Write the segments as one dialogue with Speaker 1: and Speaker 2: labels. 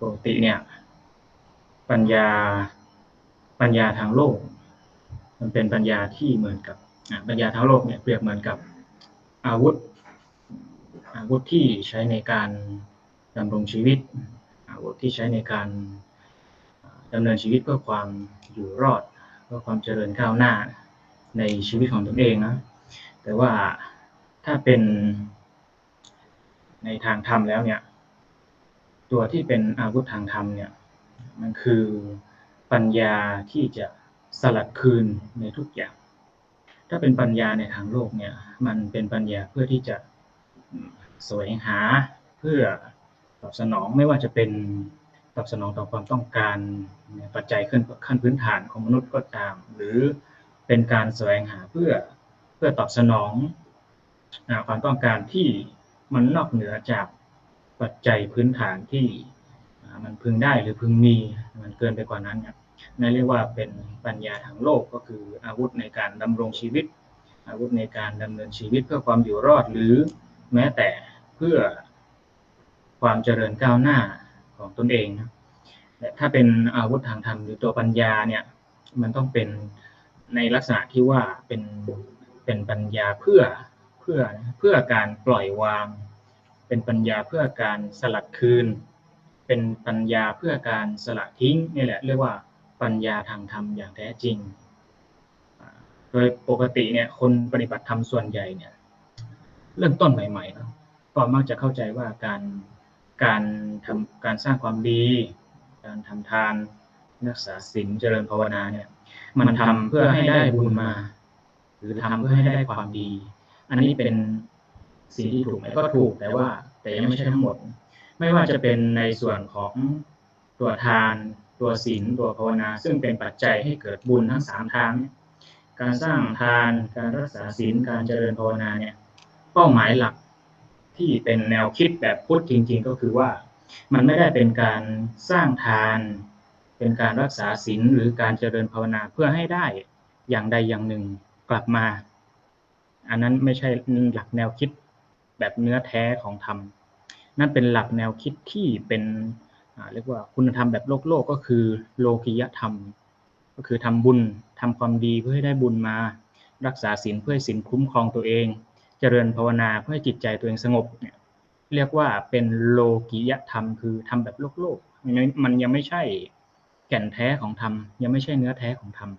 Speaker 1: ปกติเนี่ย ปัญญาปัญญาทางโลก มันเป็นปัญญาที่เหมือนกับปัญญาทางโลกเนี่ยเปรียบเหมือนกับอาวุธ อาวุธที่ใช้ในการดำรงชีวิต อาวุธที่ใช้ในการดำเนินชีวิตเพื่อความอยู่รอดเพื่อความเจริญก้าวหน้าในชีวิตของตนเองนะแต่ว่าถ้าเป็นในทางธรรมแล้วเนี่ย ตัวที่เป็นอาวุธทางธรรมเนี่ยมันคือปัญญาที่จะสลัดคืนในทุกอย่าง ถ้าเป็นปัญญาในทางโลกเนี่ยมันเป็นปัญญาเพื่อที่จะแสวงหาเพื่อตอบสนองไม่ว่าจะเป็นตอบสนองต่อความต้องการปัจจัยขึ้นขั้นพื้นฐานของมนุษย์ก็ตาม หรือเป็นการแสวงหาเพื่อเพื่อตอบสนองความต้องการที่มันนอกเหนือจาก ปัจจัยพื้นฐานที่มันพึงได้หรือพึงมีมันเกินไปกว่านั้นเนี่ยนั่นเรียกว่าเป็นปัญญาทางโลกก็คืออาวุธในการดำรงชีวิต อาวุธในการดำเนินชีวิตเพื่อความอยู่รอดหรือแม้แต่เพื่อความเจริญก้าวหน้าของตนเองนะแต่ถ้าเป็นอาวุธทางธรรมหรือตัวปัญญาเนี่ยมันต้องเป็นในลักษณะที่ว่าเป็นเป็นปัญญาเพื่อเพื่อเพื่อการปล่อยวาง เป็นปัญญาเพื่อการสลัดคืน เป็นปัญญาเพื่อการสละทิ้งนี่แหละเรียกว่าปัญญาทางธรรมอย่างแท้จริง โดยปกติเนี่ยคนปฏิบัติธรรมส่วนใหญ่เนี่ยเริ่มต้นใหม่ๆเนาะก็มักจะเข้าใจว่าการการทำการสร้างความดี การทำทานรักษาศีลเจริญภาวนาเนี่ยมันทำเพื่อให้ได้บุญมา หรือทำเพื่อให้ได้ความดี อันนี้เป็น สิ่งที่ถูกไหมก็ถูกแต่ว่า แต่ยังไม่ใช่ทั้งหมด ไม่ว่าจะเป็นในส่วนของตัวทาน ตัวศีลตัวภาวนา ซึ่งเป็นปัจจัยให้เกิดบุญทั้งสามทางการสร้างทานการรักษาศีลการเจริญภาวนาเนี่ยเป้าหมายหลักที่เป็นแนวคิดแบบพุทธจริง ๆ ก็คือว่ามันไม่ได้เป็นการสร้างทาน เป็นการรักษาศีลหรือการเจริญภาวนาเพื่อให้ได้อย่างใดอย่างหนึ่งกลับมา อันนั้นไม่ใช่หลักแนวคิด แบบเนื้อแท้ของธรรม นั่นเป็นหลักแนวคิดที่เป็นเรียกว่าคุณธรรมแบบโลกโลกก็คือโลกิยธรรม ก็คือทำบุญทำความดีเพื่อให้ได้บุญมา รักษาศีลเพื่อให้ศีลคุ้มครองตัวเอง เจริญภาวนาเพื่อให้จิตใจตัวเองสงบเนี่ยเรียกว่าเป็นโลกิยธรรม คือทำแบบโลกโลกมันยังไม่ใช่แก่นแท้ของธรรม ยังไม่ใช่เนื้อแท้ของธรรม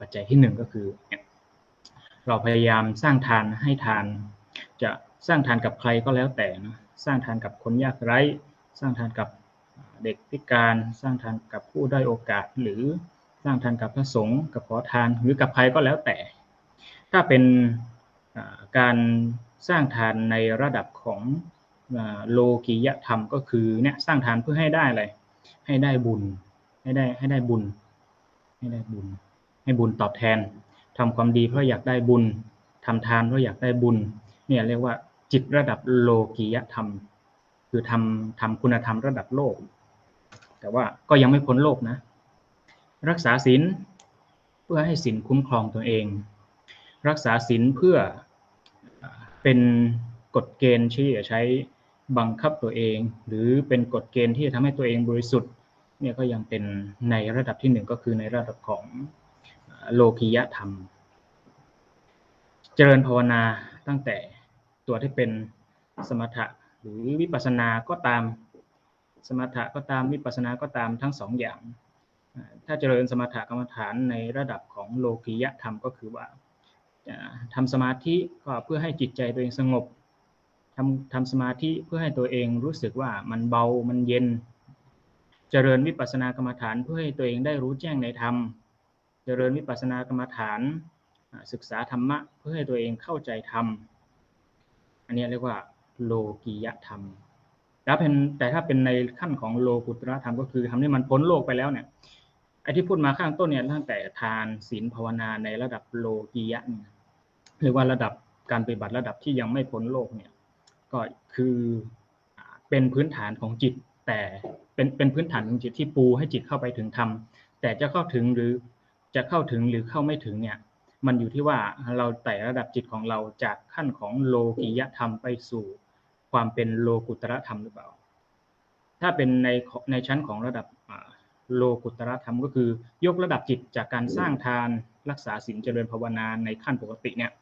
Speaker 1: ปัจจัยที่หนึ่งก็คือ เราพยายามสร้างทานให้ทานจะ สร้างทานกับใครก็แล้วแต่นะสร้างทานกับคนยากไร้ สร้างทานกับเด็กพิการ สร้างทานกับผู้ได้โอกาส หรือสร้างทานกับพระสงฆ์กับขอทานหรือกับใครก็แล้วแต่ ถ้าเป็นการสร้างทานในระดับของโลกิยธรรมก็คือเนี่ยสร้างทานเพื่อให้ได้อะไรให้ได้บุญให้ได้ให้ได้บุญ ให้ได้บุญ ให้บุญตอบแทนทำความดีเพราะอยากได้บุญทำทานเพราะอยากได้บุญ เนี่ยเรียกว่า จิตระดับโลกิยธรรม คือทำทำคุณธรรมระดับโลก แต่ว่าก็ยังไม่พ้นโลกนะ รักษาศีลเพื่อให้ศีลคุ้มครองตัวเอง รักษาศีลเพื่อเป็นกฎเกณฑ์ที่จะใช้บังคับตัวเอง หรือเป็นกฎเกณฑ์ที่จะทำให้ตัวเองบริสุทธิ์เนี่ยก็ยังเป็นในระดับที่หนึ่งก็คือในระดับของโลกิยธรรม เจริญภาวนาตั้งแต่ ตัวที่เป็นสมถะหรือวิปัสสนาก็ตาม สมถะก็ตามวิปัสสนาก็ตามทั้งสองอย่าง ถ้าเจริญสมถะกรรมฐานในระดับของโลกิยธรรมก็คือว่าทำสมาธิก็เพื่อให้จิตใจตัวเองสงบทำทำสมาธิเพื่อให้ตัวเองรู้สึกว่ามันเบามันเย็น เจริญวิปัสสนากรรมฐานเพื่อให้ตัวเองได้รู้แจ้งในธรรม เจริญวิปัสสนากรรมฐานศึกษาธรรมะเพื่อให้ตัวเองเข้าใจธรรม อันนี้เรียกว่าโลกียธรรม แล้วเป็นแต่ถ้าเป็นในขั้นของโลกุตระธรรมก็คือทำให้มันพ้นโลกไปแล้วเนี่ยไอ้ที่พูดมาข้างต้นเนี่ยตั้งแต่ทานศีลภาวนาในระดับโลกียะเนี่ยเรียกว่าระดับการปฏิบัติระดับที่ยังไม่พ้นโลกเนี่ย ก็คือเป็นพื้นฐานของจิต แต่เป็นเป็นพื้นฐานของจิตที่ปูให้จิตเข้าไปถึงธรรมแต่จะเข้าถึงหรือจะเข้าถึงหรือเข้าไม่ถึงเนี่ย มันอยู่ที่ว่าเราไต่ระดับจิตของเราจากขั้นของโลกิยธรรมไปสู่ความเป็นโลกุตระธรรมหรือเปล่า ถ้าเป็นในในชั้นของระดับโลกุตระธรรมก็คือ ยกระดับจิตจากการสร้างทานรักษาศีลเจริญภาวนาในขั้นปกติเนี่ย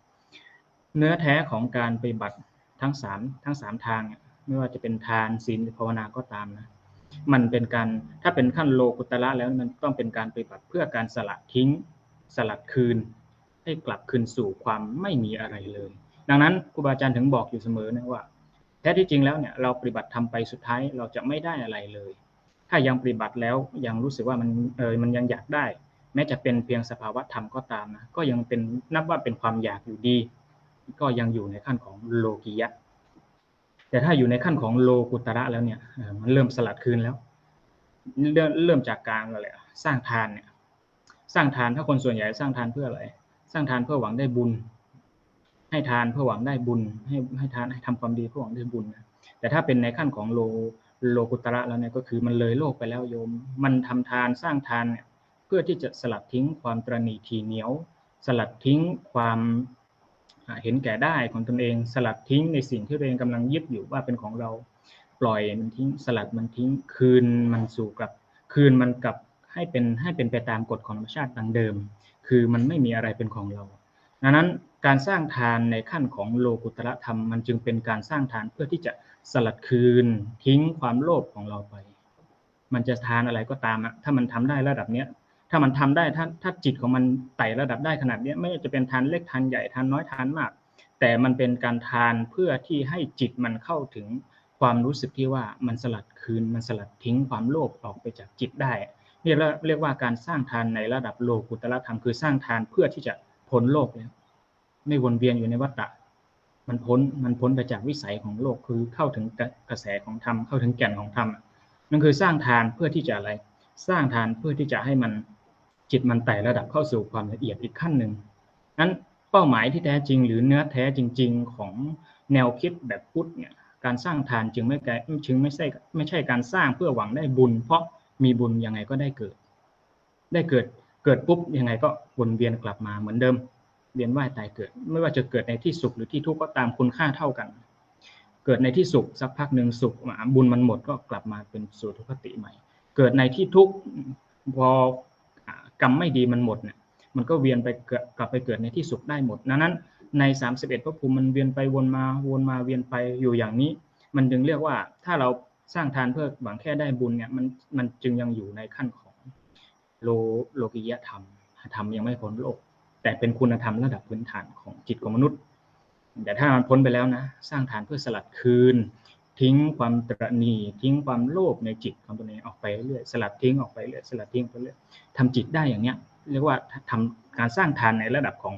Speaker 1: เนื้อแท้ของการปฏิบัติทั้งสามทั้งสามทางไม่ว่าจะเป็นทานศีลภาวนาก็ตามนะมันเป็นการถ้าเป็นขั้นโลกุตระแล้วมันต้องเป็นการปฏิบัติเพื่อการสลัดทิ้งสลัดคืน ให้กลับคืนสู่ความไม่มีอะไรเลย ดังนั้นครูบาอาจารย์ถึงบอกอยู่เสมอนะว่าแท้ที่จริงแล้วเนี่ยเราปฏิบัติทำไปสุดท้ายเราจะไม่ได้อะไรเลย ถ้ายังปฏิบัติแล้วยังรู้สึกว่ามันเออมันยังอยากได้ แม้จะเป็นเพียงสภาวะธรรมก็ตามนะก็ยังเป็นนับว่าเป็นความอยากอยู่ดี ก็ยังอยู่ในขั้นของโลกิยะแต่ถ้าอยู่ในขั้นของโลกุตระแล้วเนี่ยมันเริ่มสลัดคืนแล้วเริ่มเริ่มจากการอะไรสร้างทานเนี่ยสร้างทานถ้าคนส่วนใหญ่สร้างทานเพื่ออะไร สร้างทานเพื่อหวังได้บุญ ให้ทานเพื่อหวังได้บุญ ให้ให้ทานให้ทำความดีเพื่อหวังได้บุญนะแต่ถ้าเป็นในขั้นของโลโลกุตระแล้วเนี่ยก็คือมันเลยโลกไปแล้วโยม มันทำทานสร้างทานเนี่ยเพื่อที่จะสลัดทิ้งความตรณีทีเหนียว สลัดทิ้งความเห็นแก่ได้ของตนเอง สลัดทิ้งในสิ่งที่ตัวเองกำลังยึดอยู่ว่าเป็นของเราปล่อยมันทิ้งสลัดมันทิ้งคืนมันสู่กลับ คืนมันกลับให้เป็นให้เป็นไปตามกฎของธรรมชาติดังเดิม คือมันไม่มีอะไรเป็นของเรา ดังนั้นการสร้างทานในขั้นของโลกุตระธรรม มันจึงเป็นการสร้างทานเพื่อที่จะสลัดคืนทิ้งความโลภของเราไป มันจะทานอะไรก็ตามอะถ้ามันทำได้ระดับเนี้ยถ้ามันทำได้ถ้าถ้าจิตของมันไต่ระดับได้ขนาดเนี้ยไม่ว่าจะเป็นทานเล็กทานใหญ่ทานน้อยทานมาก แต่มันเป็นการทานเพื่อที่ให้จิตมันเข้าถึงความรู้สึกที่ว่ามันสลัดคืนมันสลัดทิ้งความโลภออกไปจากจิตได้ เรียกเรียกว่าการสร้างทานในระดับโลกุตละธรรมคือสร้างทานเพื่อที่จะพ้นโลกแล้วไม่วนเวียนอยู่ในวัฏฏะมันพ้นมันพ้นไปจากวิสัยของโลกคือเข้าถึงกระแสของธรรมเข้าถึงแก่นของธรรมนั่นคือสร้างทานเพื่อที่จะอะไร สร้างทานเพื่อที่จะให้มันจิตมันไต่ระดับเข้าสู่ความละเอียดอีกขั้นหนึ่งนั้นเป้าหมายที่แท้จริง หรือเนื้อแท้จริง ๆ ของแนวคิดแบบพุทธเนี่ยการสร้างทานจึงไม่ไกลจึงไม่ใช่ไม่ใช่การสร้างเพื่อหวังได้บุญ เพราะ มีบุญยังไงก็ได้เกิด ได้เกิดเกิดปุ๊บยังไงก็วนเวียนกลับมาเหมือนเดิมเวียนว่ายตายเกิด ไม่ว่าจะเกิดในที่สุขหรือที่ทุกข์ก็ตามคุณค่าเท่ากัน เกิดในที่สุขสักพักหนึ่งสุขบุญมันหมดก็กลับมาเป็นสู่ทุกขติใหม่ เกิดในที่ทุกข์พอกรรมไม่ดีมันหมดเนี่ยมันก็เวียนไปกลับไปเกิดในที่สุขได้หมดนั้น ใน 31พระภูมิมันเวียนไปวนมาวนมาเวียนไปอยู่อย่างนี้ มันจึงเรียกว่าถ้าเรา สร้างทานเพื่อหวังแค่ได้บุญเนี่ยมันมันจึงยังอยู่ในขั้นของโลโลกิยธรรมธรรมยังไม่พ้นโลก แต่เป็นคุณธรรมระดับพื้นฐานของจิตของมนุษย์ แต่ถ้ามันพ้นไปแล้วนะ สร้างทานเพื่อสลัดคืน ทิ้งความตรณีทิ้งความโลภในจิตของตัวเองออกไปเรื่อยสลัดทิ้งออกไปเรื่อยสลัดทิ้งไปเรื่อยทำจิตได้อย่างเนี้ยเรียกว่าทำการสร้างทานในระดับของ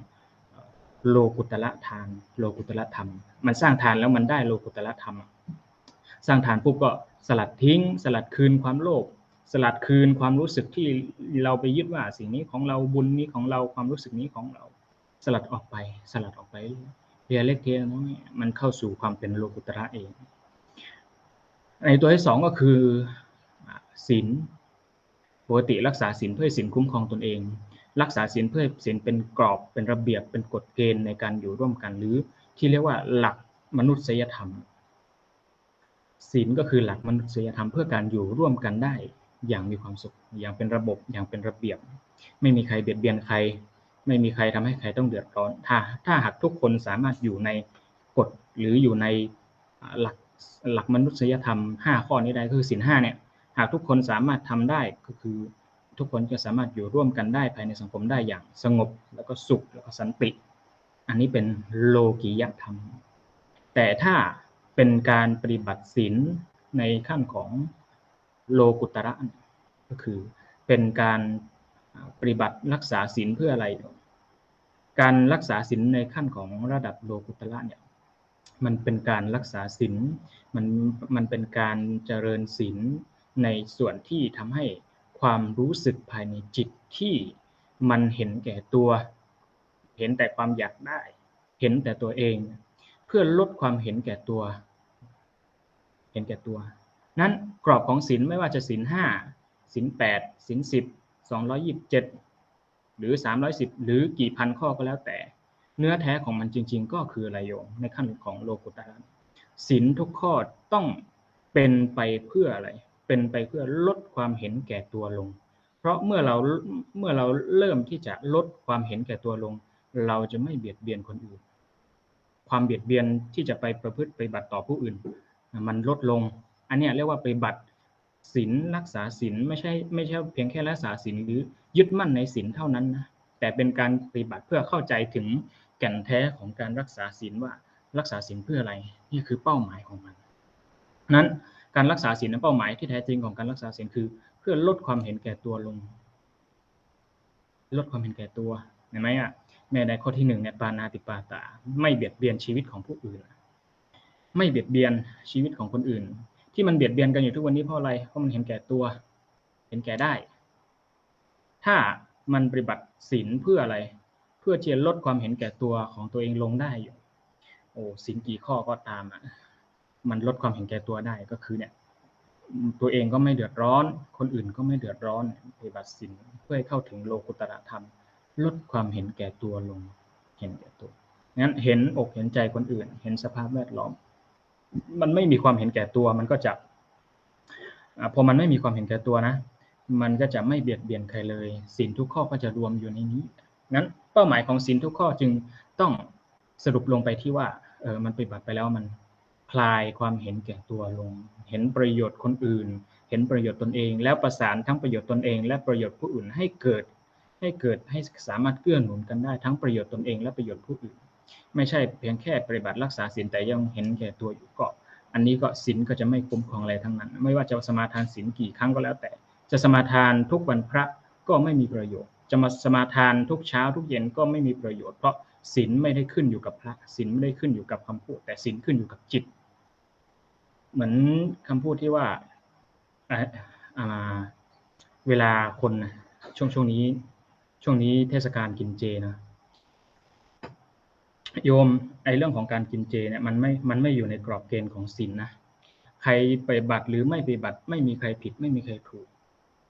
Speaker 1: โลกุตละทาน โลกุตละธรรม มันสร้างทานแล้วมันได้โลกุตละธรรม สร้างทานปุ๊บก็สลัดทิ้ง สลัดคืนความโลภสลัดคืนความรู้สึกที่เราไปยึดว่าสิ่งนี้ของเราบุญนี้ของเราความรู้สึกนี้ของเรา สลัดออกไป สลัดออกไปเทียเล็กเทียน้อยมันเข้าสู่ความเป็นโลกุตระเอง ในตัวที่สองก็คือศีลปกติรักษาศีลเพื่อศีลคุ้มครองตนเอง รักษาศีลเพื่อศีลเป็นกรอบเป็นระเบียบเป็นกฎเกณฑ์ในการอยู่ร่วมกันหรือที่เรียกว่าหลักมนุษยธรรม ศีลก็คือหลักมนุษยธรรมเพื่อการอยู่ร่วมกันได้อย่างมีความสุข อย่างเป็นระบบอย่างเป็นระเบียบ ไม่มีใครเบียดเบียนใคร ไม่มีใครทำให้ใครต้องเดือดร้อน ถ้าถ้าหากทุกคนสามารถอยู่ในกฎหรืออยู่ในหลักหลักมนุษยธรรม 5 ข้อนี้ได้คือศีลห้าเนี่ยหากทุกคนสามารถทำได้ก็คือทุกคนจะสามารถอยู่ร่วมกันได้ภายในสังคมได้อย่างสงบแล้วก็สุขแล้วก็สันติ อันนี้เป็นโลกียธรรม แต่ถ้า เป็นการปฏิบัติศีลในขั้นของโลกุตระก็คือเป็นการปฏิบัติรักษาศีลเพื่ออะไร การรักษาศีลในขั้นของระดับโลกุตระเนี่ยมันเป็นการรักษาศีลมันมันเป็นการเจริญศีลในส่วนที่ทำให้ความรู้สึกภายในจิตที่มันเห็นแก่ตัว เห็นแต่ความอยากได้ เห็นแต่ตัวเอง พื่อลดความเห็นแก่ตัว เห็นแก่ตัว นั้นกรอบของศีลไม่ว่าจะศีลห้าศีลแปดศีลสิบสองร้อยยิบเจ็ดหรือสามร้อยสิบหรือกี่พันข้อก็แล้วแต่ เนื้อแท้ของมันจริง ๆ ก็คืออะไรโยมในขั้นของโลกุตระศีลทุกข้อต้องเป็นไปเพื่ออะไร เป็นไปเพื่อลดความเห็นแก่ตัวลง เพราะเมื่อเราเมื่อเราเริ่มที่จะลดความเห็นแก่ตัวลง เราจะไม่เบียดเบียนคนอื่น ความเบียดเบียนที่จะไปประพฤติไปบัติต่อผู้อื่น มันลดลง อันนี้เรียกว่าไปบัติศีลรักษาศีลไม่ใช่ไม่ใช่เพียงแค่รักษาศีลหรือยึดมั่นในศีลเท่านั้นนะแต่เป็นการปฏิบัติเพื่อเข้าใจถึงแก่นแท้ของการรักษาศีลว่ารักษาศีลเพื่ออะไรนี่คือเป้าหมายของมันนั้นการรักษาศีลนั้นเป้าหมายที่แท้จริงของการรักษาศีลคือ เพื่อลดความเห็นแก่ตัวลง ลดความเห็นแก่ตัวเห็นไหมอะ แม่ในข้อที่หนึ่งเนี่ยปานาติปาตา ไม่เบียดเบียนชีวิตของผู้อื่น ไม่เบียดเบียนชีวิตของคนอื่น ที่มันเบียดเบียนกันอยู่ทุกวันนี้เพราะอะไรเพราะมันเห็นแก่ตัว เห็นแก่ได้ ถ้ามันปฏิบัติศีลเพื่ออะไร เพื่อที่จะลดความเห็นแก่ตัวของตัวเองลงได้อยู่โอ้ศีลกี่ข้อก็ตามอะมันลดความเห็นแก่ตัวได้ก็คือเนี่ยตัวเองก็ไม่เดือดร้อน คนอื่นก็ไม่เดือดร้อนปฏิบัติศีลเพื่อให้เข้าถึงโลกุตตรธรรม ลดความเห็นแก่ตัวลง เห็นแก่ตัวงั้นเห็นอกเห็นใจคนอื่น เห็นสภาพแวดล้อม มันไม่มีความเห็นแก่ตัว มันก็จะพอมันไม่มีความเห็นแก่ตัวนะ มันก็จะไม่เบียดเบียนใครเลยศีลทุกข้อก็จะรวมอยู่ในนี้ งั้นเป้าหมายของศีลทุกข้อจึงต้องสรุปลงไปที่ว่า เออมันปฏิบัติไปแล้วมันคลายความเห็นแก่ตัวลง เห็นประโยชน์คนอื่น เห็นประโยชน์ตนเอง แล้วประสานทั้งประโยชน์ตนเอง และประโยชน์ผู้อื่นให้เกิด ให้เกิดให้สามารถเกื้อหนุนกันได้ทั้งประโยชน์ตนเองและประโยชน์ผู้อื่น ไม่ใช่เพียงแค่ปฏิบัติรักษาศีลแต่ยังเห็นแก่ตัวอยู่ก็ อันนี้ก็ศีลก็จะไม่คุ้มครองอะไรทั้งนั้น ไม่ว่าจะสมาทานศีลกี่ครั้งก็แล้วแต่ จะสมาทานทุกวันพระก็ไม่มีประโยชน์ จะมาสมาทานทุกเช้าทุกเย็นก็ไม่มีประโยชน์เพราะศีลไม่ได้ขึ้นอยู่กับพระศีลไม่ได้ขึ้นอยู่กับคำพูด แต่ศีลขึ้นอยู่กับจิต เหมือนคำพูดที่ว่าเวลาคนช่วงช่วงนี้ ช่วงนี้เทศกาลกินเจนะโยมไอเรื่องของการกินเจเนี่ยมันไม่มันไม่อยู่ในกรอบเกณฑ์ของศีลนนะใครไปบัติหรือไม่ไปบัติ ไม่มีใครผิด ไม่มีใครถูก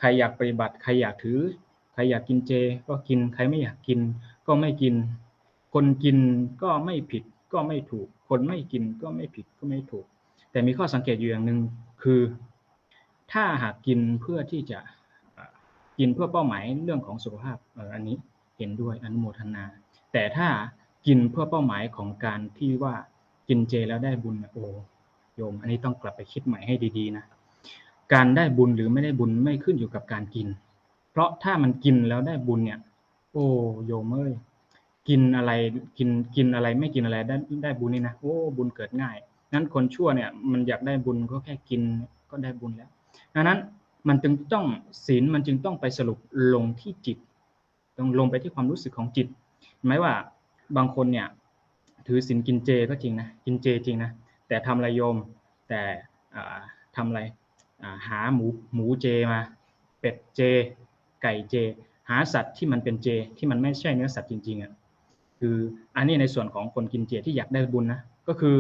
Speaker 1: ใครอยากไปบัติ ใครอยากถือ ใครอยากกินเจ ก็กินใครไม่อยากกิน ก็ไม่กิน คนกินก็ไม่ผิด ก็ไม่ถูก คนไม่กินก็ไม่ผิดก็ไม่ถูก แต่มีข้อสังเกตอยู่อย่างหนึ่งคือ ถ้าหากกินเพื่อที่จะ กินเพื่อเป้าหมายเรื่องของสุขภาพอันนี้เห็นด้วยอนุโมทนา แต่ถ้ากินเพื่อเป้าหมายของการที่ว่ากินเจแล้วได้บุญโอ้โยม อันนี้ต้องกลับไปคิดใหม่ให้ดีๆนะการได้บุญหรือไม่ได้บุญไม่ขึ้นอยู่กับการกิน เพราะถ้ามันกินแล้วได้บุญเนี่ย โอ้โยมเอ้ยกินอะไรกินกินอะไรไม่กินอะไรได้ได้บุญนี่นะโอ้บุญเกิดง่ายนั้นคนชั่วเนี่ยมันอยากได้บุญก็แค่กินก็ได้บุญแล้วดังนั้น มันจึงต้องศีลมันจึงต้องไปสรุปลงที่จิตต้องลงไปที่ความรู้สึกของจิตหมายว่าบางคนเนี่ยถือศีลกินเจก็จริงนะกินเจจริงนะแต่ทำอะไรโยมแต่ทำอะไรหาหมูหมูเจมา เป็ดเจ ไก่เจ หาสัตว์ที่มันเป็นเจ ที่มันไม่ใช่เนื้อสัตว์จริงๆอะคืออันนี้ในส่วนของคนกินเจที่อยากได้บุญนะก็คือ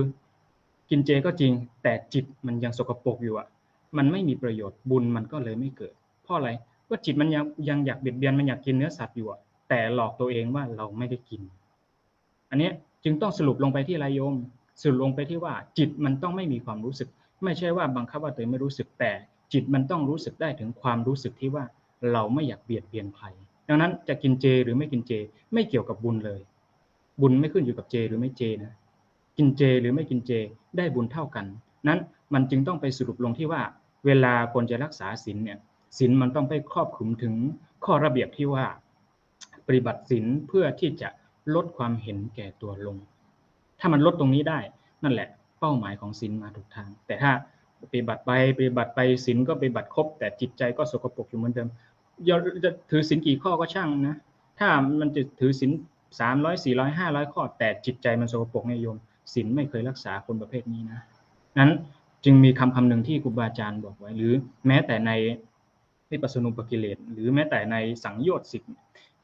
Speaker 1: กินเจก็จริงแต่จิตมันยังสกปรกอยู่อะ มันไม่มีประโยชน์บุญมันก็เลยไม่เกิด เพราะอะไรก็จิตมันยังยังอยากเบียดเบียนมันอยากกินเนื้อสัตว์อยู่อะแต่หลอกตัวเองว่าเราไม่ได้กิน อันนี้จึงต้องสรุปลงไปที่ไรโยมสรุปลงไปที่ว่า จิตมันต้องไม่มีความรู้สึก ไม่ใช่ว่าบังคับว่าตัวเองไม่รู้สึกแต่ จิตมันต้องรู้สึกได้ถึงความรู้สึกที่ว่าเราไม่อยากเบียดเบียนใครดังนั้นจะกินเจหรือไม่กินเจ ไม่เกี่ยวกับบุญเลย บุญไม่ขึ้นอยู่กับเจหรือไม่เจนะกินเจหรือไม่กินเจได้บุญเท่ากัน นั้นมันจึงต้องไปสรุปลงที่ว่า เวลาคนจะรักษาศีลเนี่ยศีลมันต้องไปครอบคลุมถึงข้อระเบียบที่ว่า ปฏิบัติศีลเพื่อที่จะลดความเห็นแก่ตัวลง ถ้ามันลดตรงนี้ได้ นั่นแหละ เป้าหมายของศีลมาถูกทาง แต่ถ้าปฏิบัติไปปฏิบัติไปศีลก็ปฏิบัติครบ แต่จิตใจก็สกปรกอยู่เหมือนเดิมจะถือศีลกี่ข้อก็ช่างนะ ถ้ามันจะถือศีลสามร้อยสี่ร้อยห้าร้อยข้อ แต่จิตใจมันสกปรกเนี่ยโยมศีลไม่เคยรักษาคนประเภทนี้นะนั้น จึงมีคำคำหนึ่งที่ครูบาอาจารย์บอกไว้ หรือแม้แต่ในวิปัสสนุปกิเลสหรือแม้แต่ในสังโยชน์สิ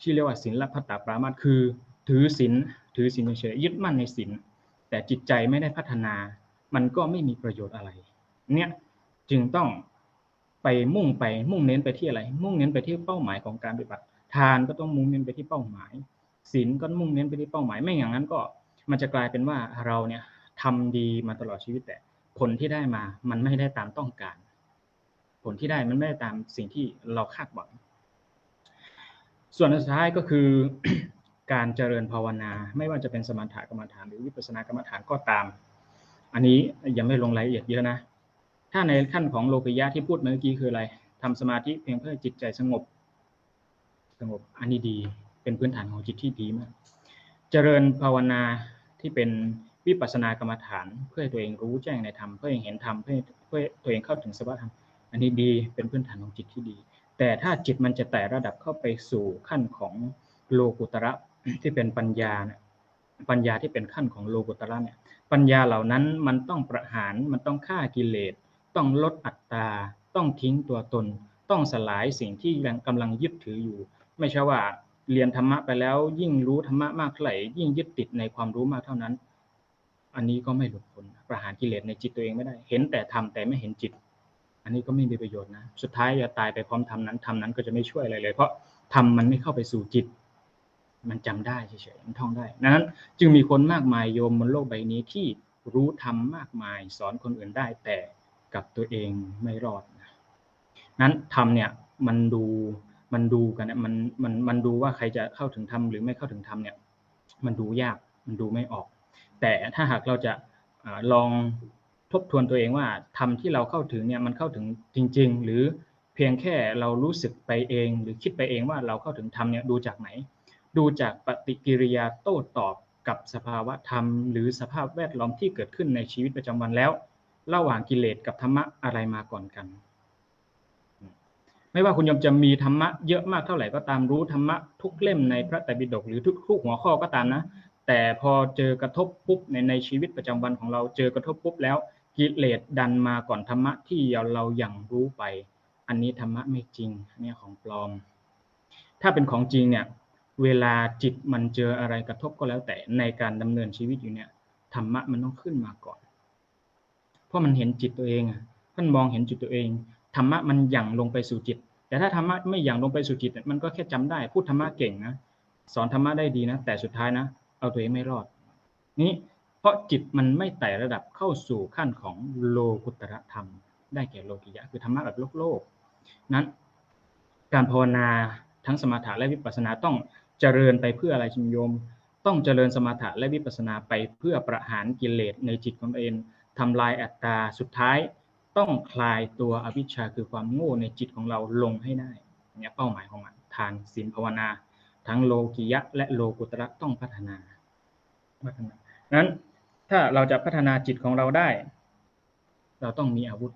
Speaker 1: ที่เรียกว่าศีลพัตตาปรามาตคือ ถือศีลถือศีลเฉยยึดมั่นในศีลแต่จิตใจไม่ได้พัฒนา มันก็ไม่มีประโยชน์อะไร เนี่ยจึงต้องไปมุ่งไปมุ่งเน้นไปที่อะไร มุ่งเน้นไปที่เป้าหมายของการปฏิบัติ ทานก็ต้องมุ่งเน้นไปที่เป้าหมายศีลก็มุ่งเน้นไปที่เป้าหมาย ไม่อย่างนั้นก็มันจะกลายเป็นว่าเราเนี่ยทำดีมาตลอดชีวิตแต่ ผลที่ได้มามันไม่ได้ตามต้องการ ผลที่ได้มันไม่ได้ตามสิ่งที่เราคาดหวัง ส่วนสุดท้ายก็คือการเจริญภาวนา ไม่ว่าจะเป็นสมถกรรมฐานหรือวิปัสสนากรรมฐานก็ตาม อันนี้ยังไม่ลงรายละเอียดเยอะนะ ถ้าในขั้นของโลกิยะที่พูดเมื่อกี้คืออะไรทำสมาธิเพียงเพื่อจิตใจสงบ สงบอันนี้ดีเป็นพื้นฐานของจิตที่ดีมาก เจริญภาวนาที่เป็น วิปัสสนากรรมฐาน เพื่อให้ตัวเองรู้แจ้งในธรรมเพื่อให้เห็นธรรมเพื่อเพื่อตัวเองเข้าถึงสภาวธรรมอันนี้ดีเป็นพื้นฐานของจิตที่ดี แต่ถ้าจิตมันจะแตะระดับเข้าไปสู่ขั้นของโลกุตระที่เป็นปัญญาเนี่ยปัญญาที่เป็นขั้นของโลกุตระเนี่ยปัญญาเหล่านั้นมันต้องประหารมันต้องฆ่ากิเลส ต้องลดอัตตา ต้องทิ้งตัวตน ต้องสลายสิ่งที่ยังกำลังยึดถืออยู่ ไม่ใช่ว่าเรียนธรรมะไปแล้วยิ่งรู้ธรรมะมากเท่าไหร่ยิ่งยึดติดในความรู้มากเท่านั้น อันนี้ก็ไม่หลุดพ้นประหารกิเลสในจิตตัวเองไม่ได้ เห็นแต่ธรรมแต่ไม่เห็นจิต อันนี้ก็ไม่มีประโยชน์นะ สุดท้ายจะตายไปพร้อมธรรมนั้นธรรมนั้นก็จะไม่ช่วยอะไรเลย เพราะธรรมมันไม่เข้าไปสู่จิต มันจำได้เฉยๆมันท่องได้นั้น จึงมีคนมากมายโยมบนโลกใบนี้ที่รู้ธรรมากมายสอนคนอื่นได้ แต่กับตัวเองไม่รอดนั้นธรรมเนี่ยมันดูมันดูกันเนี่ยมันมันมันดูว่าใครจะเข้าถึงธรรมหรือไม่เข้าถึงธรรมเนี่ย มันดูยากมันดูไม่ออก แต่ถ้าหากเราจะลองทบทวนตัวเองว่าธรรมที่เราเข้าถึงเนี่ยมันเข้าถึงจริง ๆ หรือเพียงแค่เรารู้สึกไปเอง หรือคิดไปเองว่าเราเข้าถึงธรรมเนี่ยดูจากไหน ดูจากปฏิกิริยาโต้ตอบกับสภาวะธรรม หรือสภาพแวดล้อมที่เกิดขึ้นในชีวิตประจำวันแล้ว ระหว่างกิเลสกับธรรมะอะไรมาก่อนกัน ไม่ว่าคุณยมจะมีธรรมะเยอะมากเท่าไหร่ก็ตามรู้ธรรมะทุกเล่มในพระไตรปิฎกหรือทุกทุกหัวข้อก็ตามนะ แต่พอเจอกระทบปุ๊บในในชีวิตประจำวันของเราเจอกระทบปุ๊บแล้วกิเลสดันมาก่อนธรรมะที่เราอย่างรู้ไป อันนี้ธรรมะไม่จริงเนี่ยของปลอม ถ้าเป็นของจริงเนี่ยเวลาจิตมันเจออะไรกระทบก็แล้วแต่ในการดำเนินชีวิตอยู่เนี่ยธรรมะมันต้องขึ้นมาก่อน เพราะมันเห็นจิตตัวเองอะท่านมองเห็นจิตตัวเองธรรมะมันหยั่งลงไปสู่จิต แต่ถ้าธรรมะไม่หยั่งลงไปสู่จิต มันก็แค่จำได้พูดธรรมะเก่งนะสอนธรรมะได้ดีนะ แต่สุดท้ายนะ เอาตัวเองไม่รอด นี้เพราะจิตมันไม่ไต่ระดับเข้าสู่ขั้นของโลกุตระธรรม ได้แก่โลกิยะ คือธรรมะแบบโลกโลก นั้น การภาวนาทั้งสมาธิและวิปัสสนาต้องเจริญไปเพื่ออะไรชิมโยม ต้องเจริญสมาธิและวิปัสสนาไปเพื่อประหารกิเลสในจิตของเองทำลายอัตตาสุดท้ายต้องคลายตัวอวิชชาคือความโง่ในจิตของเราลงให้ได้เนี่ยเป้าหมายของมันทานศีลภาวนา ทั้งโลกิยะ และโลกุตระต้องพัฒนาพัฒนานั้นถ้าเราจะพัฒนาจิตของเราได้ เราต้องมีอาวุธ